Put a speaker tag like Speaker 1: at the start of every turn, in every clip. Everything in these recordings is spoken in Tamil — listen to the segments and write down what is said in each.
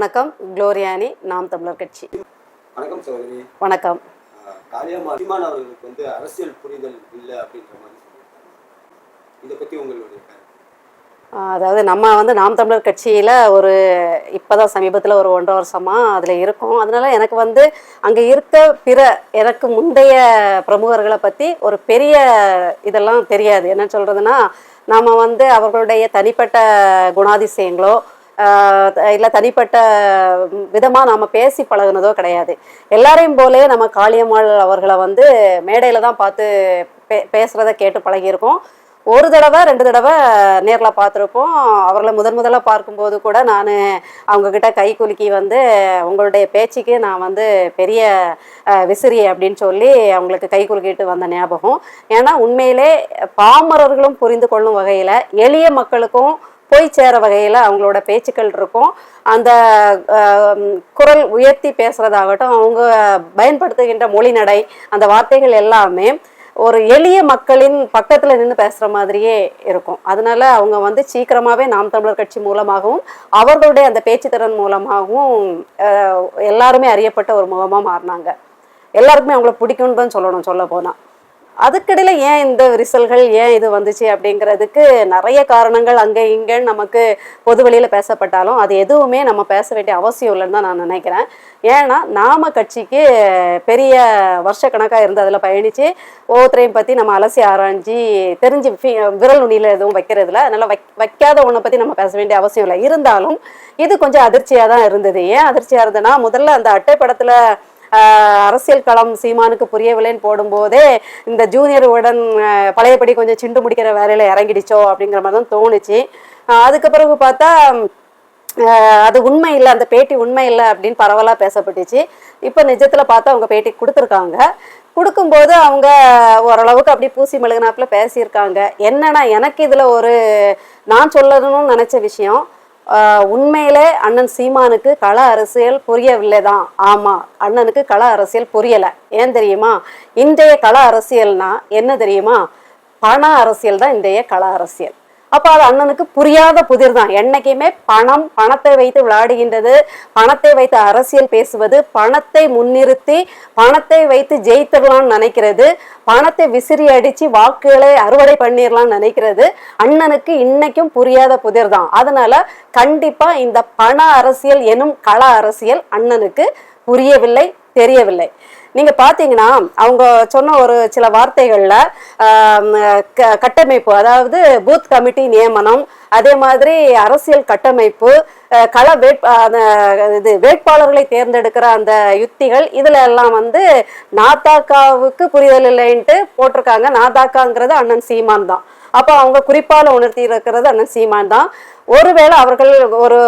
Speaker 1: வணக்கம் குளோரியானி நாம் தமிழர் கட்சி.
Speaker 2: வணக்கம் சகோதரி.
Speaker 1: வணக்கம்.
Speaker 2: காளியம்மா சீமான் அவர்களுக்கு வந்து அரசியல் புரிதல் இல்லை அப்படின்ற மாதிரி இதை பத்தி உங்களுடைய
Speaker 1: அதாவது நம்ம வந்து நாம் தமிழர் கட்சியில் ஒரு இப்போதான் சமீபத்தில் ஒரு ஒன்றரை வருஷமாக அதில் இருக்கோம். அதனால எனக்கு வந்து அங்கே இருக்க பிற எனக்கு முந்தைய பிரமுகர்களை பற்றி ஒரு பெரிய இதெல்லாம் தெரியாது. என்ன சொல்கிறதுனா நாம் வந்து அவர்களுடைய தனிப்பட்ட குணாதிசயங்களோ இல்லை தனிப்பட்ட விதமாக நாம் பேசி பழகுனதோ கிடையாது. எல்லாரையும் போலே நம்ம காளியம்மாள் அவர்களை வந்து மேடையில் தான் பார்த்து பே பேசுகிறத கேட்டு பழகியிருக்கோம். ஒரு தடவை ரெண்டு தடவை நேரில் பார்த்துருப்போம். அவர்களை முதன் முதல்ல பார்க்கும்போது கூட நான் அவங்கக்கிட்ட கை குலுக்கி வந்து உங்களுடைய பேச்சுக்கு நான் வந்து பெரிய விசிறி அப்படின்னு சொல்லி அவங்களுக்கு கை குலுக்கிட்டு வந்த ஞாபகம். ஏன்னா உண்மையிலே பாமரர்களும் புரிந்து கொள்ளும் வகையில் எளிய மக்களுக்கும் போய் சேர வகையில் அவங்களோட பேச்சுக்கள் இருக்கும். அந்த குரல் உயர்த்தி பேசுகிறதாகட்டும் அவங்க பயன்படுத்துகின்ற மொழி நடை அந்த வார்த்தைகள் எல்லாமே ஒரு எளிய மக்களின் பக்கத்தில் நின்று பேசுகிற மாதிரியே இருக்கும். அதனால அவங்க வந்து சீக்கிரமாகவே நாம் தமிழர் கட்சி மூலமாகவும் அவர்களுடைய அந்த பேச்சுத்திறன் மூலமாகவும் எல்லாருமே அறியப்பட்ட ஒரு முகமாக மாறினாங்க. எல்லாருக்குமே அவங்கள பிடிக்கும்னு தான் சொல்லணும் சொல்ல போனால் அதுக்கிடையில் ஏன் இந்த விரிசல்கள் ஏன் இது வந்துச்சு அப்படிங்கிறதுக்கு நிறைய காரணங்கள் அங்கே இங்கேன்னு நமக்கு பொது வெளியில் பேசப்பட்டாலும் அது எதுவுமே நம்ம பேச வேண்டிய அவசியம் இல்லைன்னு தான் நான் நினைக்கிறேன். ஏன்னா நாம கட்சிக்கு பெரிய வருஷக்கணக்காக இருந்து அதில் பயணித்து ஒவ்வொருத்தரையும் பற்றி நம்ம அலசி ஆராய்ஞ்சி தெரிஞ்சு விரல் நுனியில் எதுவும் வைக்கிறதுல அதனால் வைக் வைக்காத ஒன்றை பற்றி நம்ம பேச வேண்டிய அவசியம் இல்லை. இருந்தாலும் இது கொஞ்சம் அதிர்ச்சியாக தான் இருந்தது. ஏன் அதிர்ச்சியாக இருந்ததுன்னா முதல்ல அந்த அட்டை படத்தில் அரசியல் களம் சீமானுக்கு புரியவில்லைன்னு போடும்போதே இந்த ஜூனியர் உடன் பழையபடி கொஞ்சம் சிண்டு முடிக்கிற வேலையில இறங்கிடுச்சோ அப்படிங்கிற மாதிரி தான் தோணுச்சு. அதுக்கு பிறகு பார்த்தா அது உண்மை இல்லை அந்த பேட்டி உண்மை இல்லை அப்படின்னு பரவலாக பேசப்பட்டுச்சு. இப்போ நிஜத்தில் பார்த்தா அவங்க பேட்டி கொடுத்துருக்காங்க. கொடுக்கும்போது அவங்க ஓரளவுக்கு அப்படி பூசி மெழுகுனாப்புல பேசியிருக்காங்க. என்னன்னா எனக்கு இதில் ஒரு நான் சொல்லணும்னு நினச்ச விஷயம் உண்மையிலே அண்ணன் சீமானுக்கு கள அரசியல் புரியவில்லை தான் ஆமாம் அண்ணனுக்கு கள அரசியல் புரியலை. ஏன் தெரியுமா? இன்றைய கள அரசியல்னா என்ன தெரியுமா? பண அரசியல் தான் இன்றைய கள அரசியல். அப்போ அது அண்ணனுக்கு புரியாத புதிர் தான். என்னைக்குமே பணம் பணத்தை வைத்து விளையாடுகின்றது பணத்தை வைத்து அரசியல் பேசுவது பணத்தை முன்னிறுத்தி பணத்தை வைத்து ஜெயித்திடலாம்னு நினைக்கிறது பணத்தை விசிறி அடித்து வாக்குகளை அறுவடை பண்ணிடலாம்னு நினைக்கிறது அண்ணனுக்கு இன்னைக்கும் புரியாத புதிர் தான். அதனால கண்டிப்பாக இந்த பண அரசியல் எனும் கள அரசியல் அண்ணனுக்கு புரியவில்லை தெரியவில்லை. நீங்க பாத்தீங்கன்னா அவங்க சொன்ன ஒரு சில வார்த்தைகள்ல க- கட்டமைப்பு அதாவது பூத் கமிட்டி நியமனம் அதே மாதிரி அரசியல் கட்டமைப்பு கள வேட்ப இது வேட்பாளர்களை தேர்ந்தெடுக்கிற அந்த யுக்திகள் இதுல எல்லாம் வந்து நாதாக்காவுக்கு புரிதல் இல்லைன்ட்டு போட்டிருக்காங்க. நாதாக்காங்கிறது அண்ணன் சீமான் தான். அப்போ அவங்க குறிப்பால உணர்த்தி இருக்கிறது அண்ணன் சீமான் தான். ஒருவேளை அவர்கள் ஒரு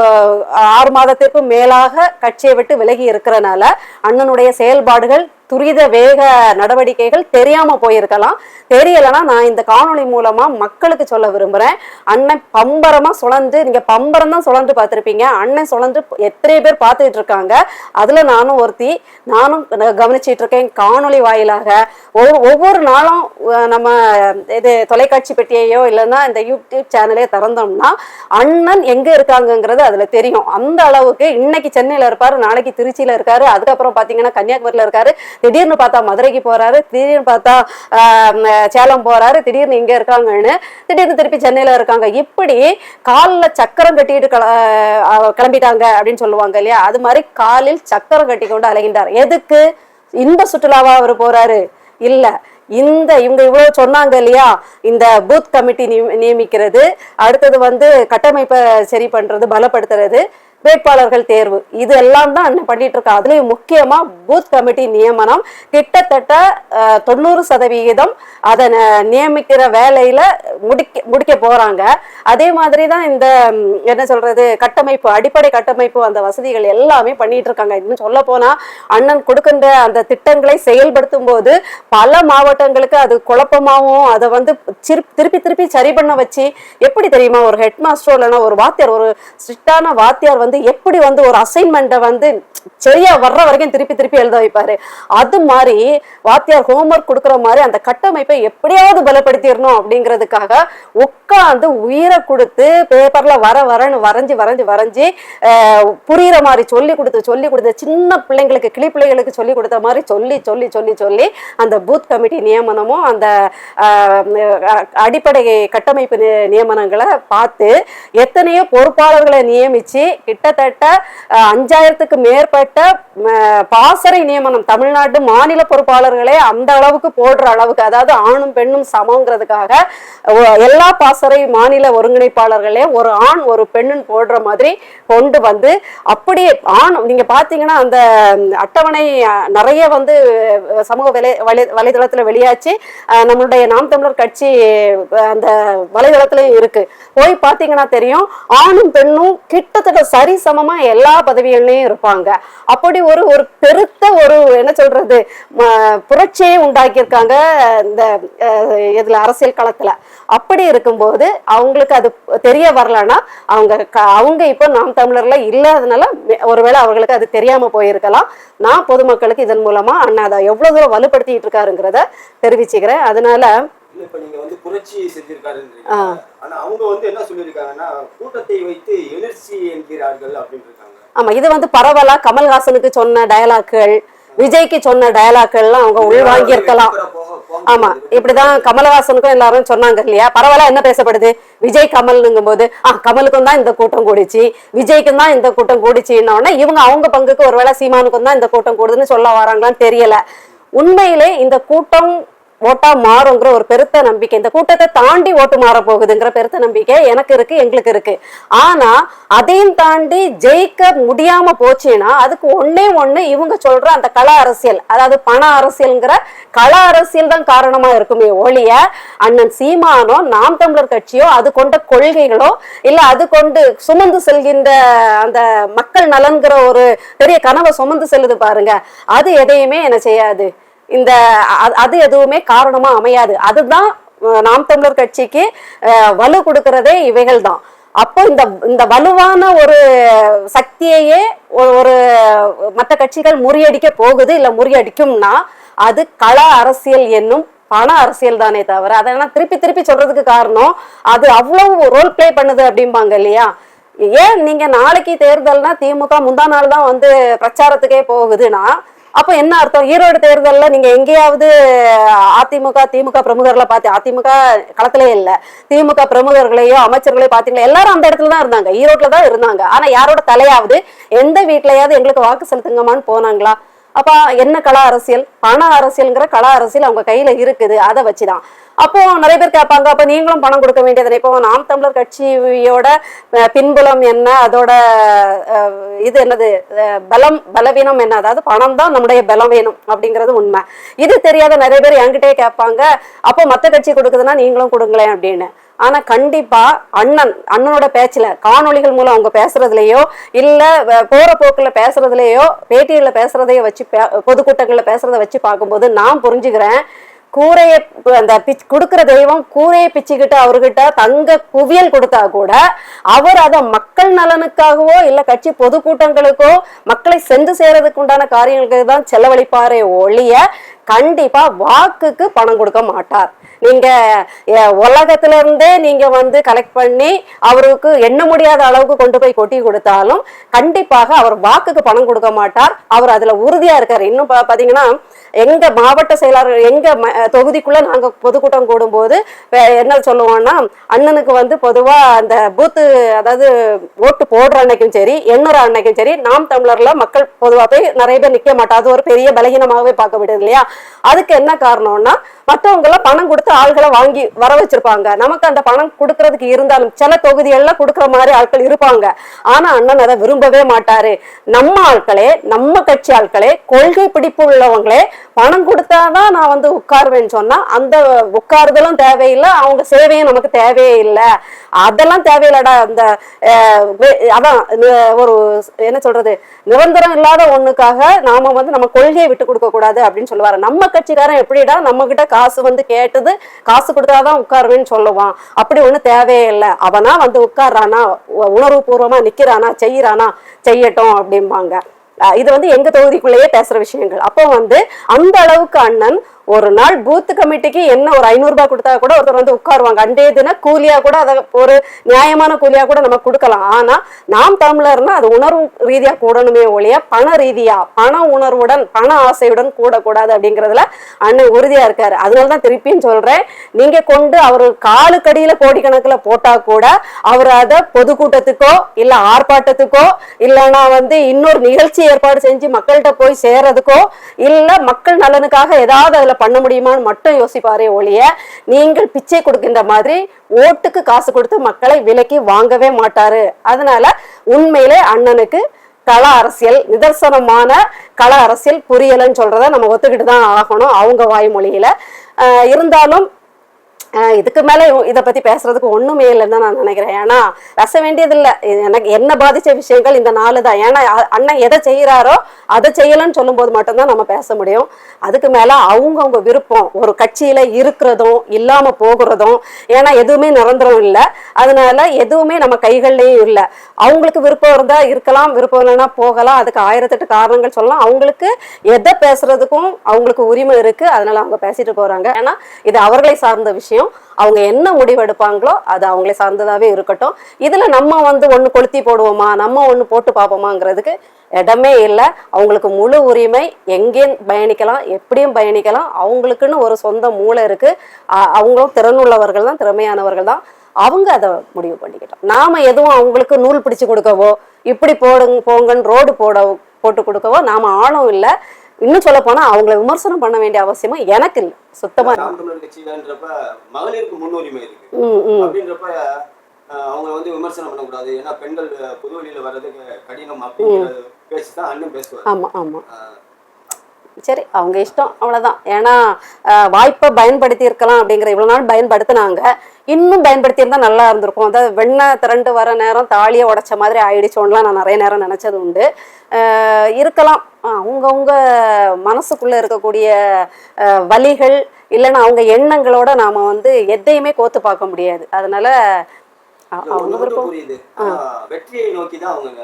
Speaker 1: ஆறு மாதத்திற்கும் மேலாக கட்சியை விட்டு விலகி இருக்கிறனால அண்ணனுடைய செயல்பாடுகள் துரித வேக நடவடிக்கைகள் தெரியாம போயிருக்கலாம். தெரியலைன்னா நான் இந்த காணொளி மூலமா மக்களுக்கு சொல்ல விரும்புறேன். அண்ணன் பம்பரமா சுழந்து நீங்க பம்பரம் தான் சுழன்று பார்த்துருப்பீங்க. அண்ணன் சுழன்று எத்தனை பேர் பார்த்துட்டு இருக்காங்க. அதுல நானும் ஒருத்தி நானும் கவனிச்சிட்டு இருக்கேன் காணொளி வாயிலாக. ஒவ்வொரு ஒவ்வொரு நாளும் நம்ம இது தொலைக்காட்சி பெட்டியையோ இல்லைன்னா இந்த யூடியூப் சேனலே திறந்தோம்னா அண்ணன் எங்க இருக்காங்கங்கிறது அதுல தெரியும். அந்த அளவுக்கு இன்னைக்கு சென்னையில இருப்பாரு நாளைக்கு திருச்சியில இருக்காரு அதுக்கப்புறம் பாத்தீங்கன்னா கன்னியாகுமரியில இருக்காரு. திடீர்னு பார்த்தா மதுரைக்கு போறாரு திடீர்னு பார்த்தா சேலம் போறாரு திடீர்னு இங்க இருக்காங்கன்னு திடீர்னு திருப்பி சென்னையில இருக்காங்க. இப்படி காலில் சக்கரம் கட்டிட்டு கிள- கிளம்பிட்டாங்க அப்படின்னு சொல்லுவாங்க இல்லையா? அது மாதிரி காலில் சக்கரம் கட்டி கொண்டு அலைகின்றார். எதுக்கு? இந்த சுற்றுலாவா அவர் போறாரு? இல்லை. இந்த இவங்க இவ்வளவு சொன்னாங்க இல்லையா? இந்த பூத் கமிட்டி நியமிக்கிறது. அடுத்தது வந்து கட்டமைப்பை சரி பண்றது பலப்படுத்துறது. வேட்பாளர்கள் தேர்வு. இது எல்லாம் தான் அண்ணன் பண்ணிட்டு இருக்கா அதுலயும் முக்கியமா பூத் கமிட்டி நியமனம். கிட்டத்தட்ட தொண்ணூறு சதவிகிதம் அதை நியமிக்கிற வேலையில முடிக்க முடிக்க போறாங்க. அதே மாதிரி தான் இந்த என்ன சொல்றது கட்டமைப்பு அடிப்படை கட்டமைப்பு அந்த வசதிகள் எல்லாமே பண்ணிட்டு இருக்காங்க. இன்னும் சொல்ல போனா அண்ணன் கொடுக்கின்ற அந்த திட்டங்களை செயல்படுத்தும் போது பல மாவட்டங்களுக்கு அது குழப்பமாகவும் அதை வந்து திருப்பி திருப்பி சரி பண்ண வச்சு எப்படி தெரியுமா? ஒரு ஹெட் மாஸ்டர் இல்லைன்னா ஒரு வாத்தியார் ஒரு ஸ்ட்ரிக்டான வாத்தியார் வந்து வந்து எப்படி வந்து ஒரு அசைன்மெண்ட்டை வந்து சரியா வர்ற வரைக்கும் திருப்பி திருப்பி எழுத வைப்பாரு. அது மாதிரி வாத்தியார் ஹோம்ஒர்க் கொடுக்குற மாதிரி அந்த கட்டமைப்பை எப்படியாவது பலப்படுத்திடணும் அப்படிங்கிறதுக்காக உட்காந்து உயிரை கொடுத்து பேப்பர்ல வர வரன்னு வரைஞ்சி வரைஞ்சி வரைஞ்சி புரியுற மாதிரி சொல்லி கொடுத்து சொல்லி கொடுத்து சின்ன பிள்ளைங்களுக்கு கிளி பிள்ளைகளுக்கு சொல்லி கொடுத்த மாதிரி சொல்லி சொல்லி சொல்லி சொல்லி அந்த பூத் கமிட்டி நியமனமும் அந்த அடிப்படை கட்டமைப்பு நி- நியமனங்களை பார்த்து எத்தனையோ பொறுப்பாளர்களை நியமிச்சு கிட்டத்தட்ட அஞ்சாயிரத்துக்கு மேற்பட்ட பாசறை நியமனம் தமிழ்நாடு மாநில பொறுப்பாளர்களே அந்த அளவுக்கு போடுற அளவுக்கு அதாவது ஆணும் பெண்ணும் சமங்கிறதுக்காக எல்லா பாசறை மாநில ஒருங்கிணைப்பாளர்களே ஒரு ஆண் ஒரு பெண்ணுன்னு போடுற மாதிரி கொண்டு வந்து அப்படியே ஆண் நீங்க பாத்தீங்கன்னா அந்த அட்டவணை நிறைய வந்து சமூக வலை வலை வலைதளத்துல வெளியாச்சு. நம்மளுடைய நாம் தமிழர் கட்சி அந்த வலைதளத்துல இருக்கு. போய் பாத்தீங்கன்னா தெரியும் ஆணும் பெண்ணும் கிட்டத்தட்ட சரி சரிசமமா எல்லா பதவிகள்லயும் இருப்பாங்க. அப்படி ஒரு ஒரு பெருத்த ஒரு என்ன சொல்றது புரட்சியை உண்டாக்கியிருக்காங்க இந்த இதுல அரசியல் களத்துல. அப்படி இருக்கும்போது அவங்களுக்கு அது தெரிய வரலன்னா அவங்க க- அவங்க இப்போ நாம் தமிழர்ல இல்லாதனால ஒருவேளை அவர்களுக்கு அது தெரியாம போயிருக்கலாம். நான் பொதுமக்களுக்கு இதன் மூலமா அண்ணா அதை எவ்வளவு தூரம் வலுப்படுத்திட்டு இருக்காருங்கிறத தெரிவிச்சுக்கிறேன். அதனால
Speaker 2: இல்ல இப்ப நீங்க வந்து புரட்சி செஞ்சிருக்காருன்றீங்க. ஆனா அவங்க வந்து என்ன சொல்லியிருக்காங்கன்னா கூட்டத்தை வைத்து எழுச்சி என்கிறார்கள் அப்படின்னு இருக்காங்க
Speaker 1: ஆமா இது வந்து பரவலா கமல்ஹாசனுக்கு சொன்ன டயலாக்கள் விஜய்க்கு சொன்ன டயலாக்கள்லாம் அவங்க உள்வாங்கி இருக்கலாம் ஆமா இப்படிதான் கமலஹாசனுக்கும் எல்லாரும் சொன்னாங்க இல்லையா? பரவாயில்ல என்ன பேசப்படுது? விஜய் கமல்னுங்கும் போது ஆ கமலுக்கும் தான் இந்த கூட்டம் கூடிச்சு விஜய்க்கும் தான் இந்த கூட்டம் கூடிச்சுன்ன இவங்க அவங்க பங்குக்கு ஒருவேளை சீமானுக்கும் தான் இந்த கூட்டம் கூடுதுன்னு சொல்ல வராங்களான்னு தெரியல. உண்மையிலே இந்த கூட்டம் ஓட்டா மாறுங்கிற ஒரு பெருத்த நம்பிக்கை. இந்த கூட்டத்தை தாண்டி ஓட்டு மாற போகுதுங்கிற பெருத்த நம்பிக்கை எனக்கு இருக்கு எங்களுக்கு இருக்கு. ஆனா அதையும் தாண்டி ஜெயிக்க முடியாம போச்சுன்னா அதுக்கு ஒன்னே ஒண்ணு இவங்க சொல்ற அந்த கள அரசியல் அதாவது பண அரசியல்ங்கிற கள அரசியல் தான் காரணமா இருக்குமே ஒழிய அண்ணன் சீமானோ நாம் தமிழர் கட்சியோ அது கொண்ட கொள்கைகளோ இல்ல அது கொண்டு சுமந்து செல்கின்ற அந்த மக்கள் நலன்கிற ஒரு பெரிய கனவை சுமந்து செல்லுது பாருங்க. அது எதையுமே என்ன செய்யாது. இந்த அது எதுவுமே காரணமா அமையாது. அதுதான் நாம் தமிழர் கட்சிக்கு வலு கொடுக்கறதே இவைகள் தான் அப்போ இந்த இந்த வலுவான ஒரு சக்தியையே ஒரு- ஒரு மற்ற கட்சிகள் முறியடிக்க போகுது இல்ல முறியடிக்கும்னா அது கள அரசியல் என்னும் பண அரசியல் தானே தவிர அதெல்லாம் திருப்பி திருப்பி சொல்றதுக்கு காரணம் அது அவ்வளவு ரோல் ப்ளே பண்ணுது அப்படிம்பாங்க இல்லையா? ஏன் நீங்க நாளைக்கு தேர்தல்னா திமுக முந்தா நாள் தான் வந்து பிரச்சாரத்துக்கே போகுதுன்னா அப்போ என்ன அர்த்தம்? ஈரோடு தேர்தல்ல நீங்க எங்கேயாவது அதிமுக திமுக பிரமுகர்களை பார்த்து அதிமுக களத்திலே இல்ல. திமுக பிரமுகர்களையோ அமைச்சர்களையோ பாத்தீங்களா எல்லாரும் அந்த இடத்துல தான் இருந்தாங்க. ஈரோட்ல தான் இருந்தாங்க. ஆனா யாரோட தலையாவது எந்த வீட்லயாவது எங்களுக்கு வாக்கு செலுத்துங்கம்மான்னு போனாங்களா? அப்ப என்ன கலா அரசியல்? பண அரசியல்ங்கிற கலா அரசியல் அவங்க கையில இருக்குது. அதை வச்சுதான். அப்போ நிறைய பேர் கேட்பாங்க அப்ப நீங்களும் பணம் கொடுக்க வேண்டியது இப்போ நாம் தமிழர் கட்சியோட பின்புலம் என்ன? அதோட இது என்னது? பலம் பலவீனம் என்ன? அதாவது பணம் தான் நம்முடைய பலம் வேணும் அப்படிங்கிறது உண்மை. இது தெரியாத நிறைய பேர் என்கிட்டயே கேட்பாங்க அப்போ மற்ற கட்சி கொடுக்குதுன்னா நீங்களும் கொடுங்களேன் அப்படின்னு. ஆனா கண்டிப்பா அண்ணன் அண்ணனோட பேச்சுல காணொளிகள் மூலம் அவங்க பேசுறதுலயோ இல்ல போற போக்குல பேசுறதுலயோ பேட்டியில பேசுறதையோ வச்சு பே- பொதுக்கூட்டங்கள்ல பேசுறதை வச்சு பார்க்கும்போது நான் புரிஞ்சுக்கிறேன் கூரையை அந்த பிச் கொடுக்கிற தெய்வம் கூரையை பிச்சுக்கிட்டு அவர்கிட்ட தங்க குவியல் கொடுத்தா கூட அவர் அதை மக்கள் நலனுக்காகவோ இல்ல கட்சி பொதுக்கூட்டங்களுக்கோ மக்களை சென்று செய்யறதுக்கு உண்டான காரியங்களுக்கு தான் செலவழிப்பாரே ஒழிய கண்டிப்பா வாக்குக்கு பணம் கொடுக்க மாட்டார். நீங்க உலகத்துல இருந்தே நீங்க வந்து கலெக்ட் பண்ணி அவருக்கு எண்ண முடியாத அளவுக்கு கொண்டு போய் கொட்டி கொடுத்தாலும் கண்டிப்பாக அவர் வாக்குக்கு பணம் கொடுக்க மாட்டார். அவர் அதுல உறுதியா இருக்காரு. இன்னும் பாத்தீங்கன்னா எங்க மாவட்ட செயலாளர் எங்க ம- தொகுதிக்குள்ள நாங்க பொதுக்கூட்டம் கூடும்போது என்ன சொல்லுவோம்னா அண்ணனுக்கு வந்து பொதுவா அந்த பூத்து அதாவது ஓட்டு போடுற அன்னைக்கும் சரி எண்ணுற அன்னைக்கும் சரி நாம் தமிழர்ல மக்கள் பொதுவா போய் நிறைய பேர் நிக்க மாட்டா அது ஒரு பெரிய பலகீனமாகவே பார்க்க விடுது இல்லையா? அதுக்கு என்ன காரணம்னா மற்றவங்க பணம் கொடுத்து ஆள்களை வாங்கி வர வச்சிருப்பாங்க. நமக்கு அந்த பணம் கொடுக்கறதுக்கு இருந்தாலும் சில தொகுதிகள்ல கொடுக்குற மாதிரி ஆட்கள் இருப்பாங்க. ஆனா அண்ணன் அதை விரும்பவே மாட்டாரு. நம்ம ஆட்களே நம்ம கட்சி ஆட்களே கொள்கை பிடிப்பு உள்ளவங்களே பணம் கொடுத்தாதான் நான் வந்து உட்காருவேன்னு சொன்னா அந்த உட்காருதலும் தேவையில்லை அவங்க சேவையும் நமக்கு தேவையே இல்லை. அதெல்லாம் தேவையில்லடா. அந்த அஹ், அதான் ஒரு என்ன சொல்றது நிரந்தரம் இல்லாத ஒண்ணுக்காக நாம வந்து நம்ம கொள்கையை விட்டு கொடுக்க கூடாது அப்படின்னு சொல்லுவாரு நம்ம கட்சிக்காரன் எப்படிடா நம்ம கிட்ட காசு வந்து கேட்டது காசு கொடுத்தாதான் உட்காருவேன்னு சொல்லுவான். அப்படி ஒன்றும் தேவையே இல்லை. அவனா வந்து உட்கார்றானா உணர்வு உணர்வுபூர்வமா நிக்கிறானா செய்யறானா செய்யட்டும் அப்படிம்பாங்க. இது வந்து எங்க தொகுதிக்குள்ளேயே பேசுற விஷயங்கள். அப்போ வந்து அந்த அளவுக்கு அண்ணன் ஒரு நாள் பூத் கமிட்டிக்கு என்ன ஒரு ஐநூறுபா கொடுத்தா கூட ஒருத்தர் வந்து உட்காருவாங்க. அண்டே தின கூலியா கூட அதை ஒரு நியாயமான கூலியா கூட நம்ம கொடுக்கலாம். ஆனா நாம் தமிழர்னா அது உணர்வு ரீதியா கூடணுமே ஒழிய பண ரீதியா பண உணர்வுடன் பண ஆசையுடன் கூடக்கூடாது அப்படிங்கிறதுல அண்ணன் உறுதியா இருக்காரு. அதனாலதான் திருப்பியும் சொல்றேன் நீங்க கொண்டு அவர் காலுக்கடியில கோடிக்கணக்கில் போட்டா கூட அவர் அதை பொதுக்கூட்டத்துக்கோ இல்ல ஆர்ப்பாட்டத்துக்கோ இல்லைன்னா வந்து இன்னொரு நிகழ்ச்சி ஏற்பாடு செஞ்சு மக்கள்கிட்ட போய் சேர்றதுக்கோ இல்ல மக்கள் நலனுக்காக ஏதாவது அதுல பண்ண முடியுமான்னு மட்டும் யோசிப்பாரே ஒழிய நீங்கள் பிச்சை கொடுக்கின்ற மாதிரி ஓட்டுக்கு காசு கொடுத்து மக்களை விலைக்கு வாங்கவே மாட்டாரு. அதனால உண்மையிலே அண்ணனுக்கு கள அரசியல் நிதர்சனமான கள அரசியல் புரியலன்னு சொல்றத நம்ம ஒத்துக்கிட்டு தான் ஆகணும் அவங்க வாய்மொழியில. இருந்தாலும் இதுக்கு மேல இதை பற்றி பத்தி பேசுறதுக்கு ஒண்ணுமே இல்லைன்னு தான் நான் நினைக்கிறேன். ஏன்னா பேச வேண்டியது எனக்கு என்ன பாதிச்ச விஷயங்கள் இந்த நாலு தான். ஏன்னா அண்ணன் எதை செய்யறாரோ அதை செய்யலன்னு சொல்லும்போது மட்டும்தான் நம்ம பேச முடியும். அதுக்கு மேல அவங்கவுங்க விருப்பம் ஒரு கட்சியில இருக்கிறதும் இல்லாம போகிறதும் ஏன்னா எதுவுமே நிரந்தரம் இல்லை. அதனால எதுவுமே நம்ம கைகள்லயும் இல்லை. அவங்களுக்கு விருப்பம் இருந்தா இருக்கலாம் விருப்பம் இல்லைன்னா போகலாம். அதுக்கு ஆயிரத்தெட்டு காரணங்கள் சொல்லலாம். அவங்களுக்கு எதை பேசுறதுக்கும் அவங்களுக்கு உரிமை இருக்கு. அதனால அவங்க பேசிட்டு போறாங்க. ஏன்னா இது அவர்களை சார்ந்த விஷயம். அவங்க என்ன முடிவெடுப்பாங்களோ அது அவங்களை சார்ந்ததாகவே இருக்கட்டும். இதில் நம்ம வந்து ஒன்று கொளுத்தி போடுவோமா? நம்ம ஒன்று போட்டு பார்ப்போமாங்கிறதுக்கு இடமே இல்லை. அவங்களுக்கு முழு உரிமை. எங்கேயும் பயணிக்கலாம். எப்படியும் பயணிக்கலாம். அவங்களுக்குன்னு ஒரு சொந்த மூளை இருக்குது அவங்களும் திறனுள்ளவர்கள் தான் திறமையானவர்கள் தான். அவங்க அதை முடிவு பண்ணிக்கிட்டோம். நாம எதுவும் அவங்களுக்கு நூல் பிடிச்சு கொடுக்கவோ இப்படி போடுங்க போங்கன்னு ரோடு போட போட்டு கொடுக்கவோ நாம ஆளும் இல்லை. இன்னும் சொல்ல போனா அவங்கள விமர்சனம் பண்ண வேண்டிய அவசியமும் எனக்கு இல்லை. சுத்தமா
Speaker 2: மகளிருக்கு முன்னுரிமை இருக்கு. அப்படின்றப்ப அஹ், அவங்க வந்து விமர்சனம் பண்ணக்கூடாது. ஏன்னா பெண்கள் பொது வர்றதுக்கு கடினம் அப்படிங்கிற பேசி தான் அண்ணன் பேசுவார்.
Speaker 1: ஆமா ஆமா. சரி அவங்க இஷ்டம் அவ்வளவுதான். ஏன்னா வாய்ப்பை பயன்படுத்தி இருக்கலாம் அப்படிங்கிற இவ்வளவு நாள் பயன்படுத்தினாங்க. இன்னும் பயன்படுத்தி இருந்தா நல்லா இருந்திருக்கும். அதாவது வெண்ணெய் திரண்டு வர நேரம் தாலியை உடைச்ச மாதிரி ஆயிடுச்சோன்னுலாம் நான் நிறைய நேரம் நினைச்சது உண்டு. இருக்கலாம். அவங்கவுங்க மனசுக்குள்ள இருக்கக்கூடிய அஹ், வலிகள் இல்லைன்னா அவங்க எண்ணங்களோட நாம வந்து எதையுமே கோத்து பார்க்க முடியாது. அதனால அவங்க விருப்பம்
Speaker 2: வெற்றியை நோக்கி தான் அவங்க.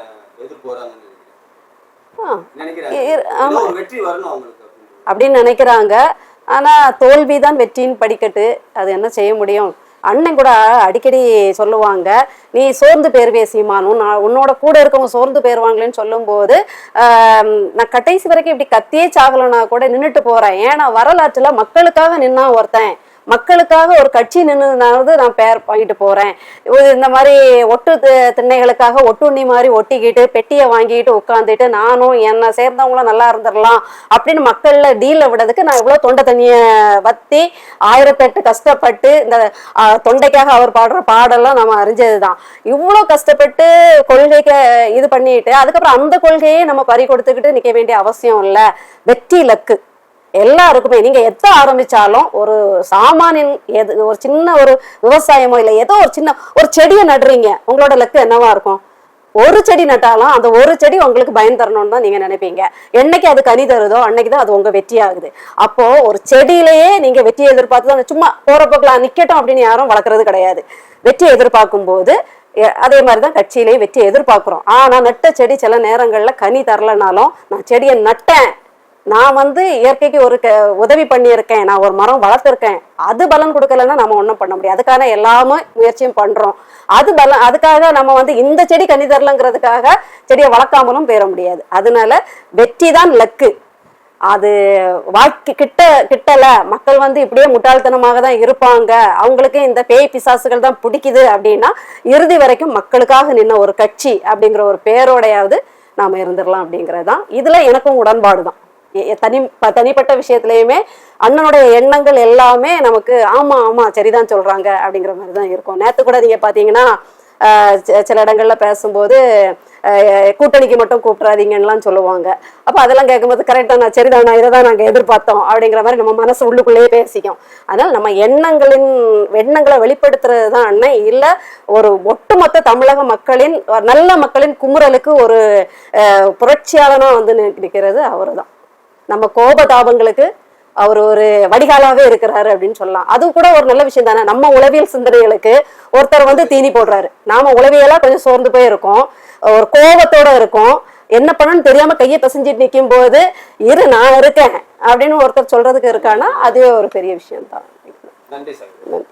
Speaker 2: அப்படின்னு
Speaker 1: நினைக்கிறாங்க. ஆனா தோல்விதான் வெற்றியின் படிக்கட்டு. அது என்ன செய்ய முடியும்? அண்ணன் கூட அடிக்கடி சொல்லுவாங்க நீ சோர்ந்து பேருவே சீமானு நான் உன்னோட கூட இருக்கவங்க சோர்ந்து போயிருவாங்களேன்னு சொல்லும்போது நான் கடைசி வரைக்கும் இப்படி கத்தியே சாகலைன்னா கூட நின்றுட்டு போகிறேன் ஏன்னா வரலாற்றில் மக்களுக்காக நின்னா ஒருத்தன். மக்களுக்காக ஒரு கட்சி நின்றுனாவது நான் பேர் வாங்கிட்டு போறேன். இந்த மாதிரி ஒட்டு தி- திண்ணைகளுக்காக ஒட்டுண்ணி மாதிரி ஒட்டிக்கிட்டு பெட்டியை வாங்கிட்டு உட்காந்துட்டு நானும் என்னை சேர்ந்தவங்களும் நல்லா இருந்துடலாம் அப்படின்னு மக்கள்ல டீல விடுறதுக்கு நான் இவ்வளவு தொண்டை தண்ணிய வத்தி ஆயிரத்தெட்டு கஷ்டப்பட்டு இந்த தொண்டைக்காக அவர் பாடுற பாடெல்லாம் நம்ம அறிஞ்சதுதான். இவ்வளோ கஷ்டப்பட்டு கொள்கைக்கு இது பண்ணிட்டு அதுக்கப்புறம் அந்த கொள்கையே நம்ம பறி கொடுத்துக்கிட்டு நிக்க வேண்டிய அவசியம் இல்லை. வெற்றி இலக்கு எல்லாருக்குமே நீங்க எத்த ஆரம்பிச்சாலும் ஒரு சாமானியன் எது ஒரு சின்ன ஒரு விவசாயமோ இல்லை ஏதோ ஒரு சின்ன ஒரு செடியை நடுறீங்க உங்களோட லக்கு என்னவா இருக்கும்? ஒரு செடி நட்டாலும் அந்த ஒரு செடி உங்களுக்கு பயன் தரணும்னு தான் நீங்க நினைப்பீங்க. என்னைக்கு அது கனி தருதோ அன்னைக்கு தான் அது உங்க வெற்றி ஆகுது. அப்போ ஒரு செடியிலேயே நீங்க வெற்றியை எதிர்பார்த்து தான் சும்மா போற போக்கலாம் நிக்கட்டும் அப்படின்னு யாரும் வளர்க்கறது கிடையாது. வெற்றியை எதிர்பார்க்கும் போது அதே மாதிரி தான் கட்சியிலேயே வெற்றி எதிர்பார்க்குறோம். ஆனா நட்ட செடி சில நேரங்கள்ல கனி தரலனாலும் நான் செடியை நட்டேன் நான் வந்து இயற்கைக்கு ஒரு க உதவி பண்ணியிருக்கேன். நான் ஒரு மரம் வளர்த்துருக்கேன். அது பலன் கொடுக்கலன்னா நம்ம ஒன்றும் பண்ண முடியாது. அதுக்கான எல்லாமே முயற்சியும் பண்ணுறோம் அது பலன் அதுக்காக நம்ம வந்து இந்த செடி கனி தரலங்கிறதுக்காக செடியை வளர்க்காமலும் போயிட முடியாது. அதனால வெற்றி தான் லக்கு. அது வாழ்க்கை கிட்ட கிட்டல. மக்கள் வந்து இப்படியே முட்டாள்தனமாக தான் இருப்பாங்க. அவங்களுக்கு இந்த பேய் பிசாசுகள் தான் பிடிக்குது அப்படின்னா இறுதி வரைக்கும் மக்களுக்காக நின்ன ஒரு கட்சி அப்படிங்கிற ஒரு பேரோடையாவது நாம இருந்துடலாம் அப்படிங்கிறது தான். இதுல எனக்கும் உடன்பாடு தான். தனி தனிப்பட்ட விஷயத்துலையுமே அண்ணனுடைய எண்ணங்கள் எல்லாமே நமக்கு ஆமா ஆமா சரிதான் சொல்றாங்க அப்படிங்கிற மாதிரி தான் இருக்கும். நேத்து கூட நீங்க பாத்தீங்கன்னா சில இடங்கள்ல பேசும்போது கூட்டணிக்கு மட்டும் கூப்பிட்றாதீங்கன்னுலாம் சொல்லுவாங்க. அப்போ அதெல்லாம் கேட்கும்போது கரெக்டாக நான் சரிதானா இதை தான் நாங்கள் எதிர்பார்த்தோம் அப்படிங்கிற மாதிரி நம்ம மனசு உள்ளுக்குள்ளேயே பேசிக்கும். அதனால் நம்ம எண்ணங்களின் எண்ணங்களை வெளிப்படுத்துறது தான் அண்ணன். இல்லை ஒரு ஒட்டுமொத்த தமிழக மக்களின் நல்ல மக்களின் குமுறலுக்கு ஒரு ஆஹ் புரட்சியாளனா வந்து நிற்கிறது அவரு தான் நம்ம கோபதாபங்களுக்கு அவர் ஒரு வடிகாலாவே இருக்கிறாரு அப்படின்னு சொல்லலாம். அது கூட ஒரு நல்ல விஷயம் தானே. நம்ம உளவியல் சிந்தனைகளுக்கு ஒருத்தர் வந்து தீனி போடுறாரு. நாம உளவியலா கொஞ்சம் சோர்ந்து போய் இருக்கோம். ஒரு கோபத்தோட இருக்கோம். என்ன பண்ணணும்னு தெரியாம கையை பிசைஞ்சிட்டு நிற்கும் போது இரு நான் இருக்கேன் அப்படின்னு ஒருத்தர் சொல்றதுக்கு இருக்கானா அதுவே ஒரு பெரிய விஷயம் தான்
Speaker 2: நன்றி சார்.
Speaker 1: நன்றி.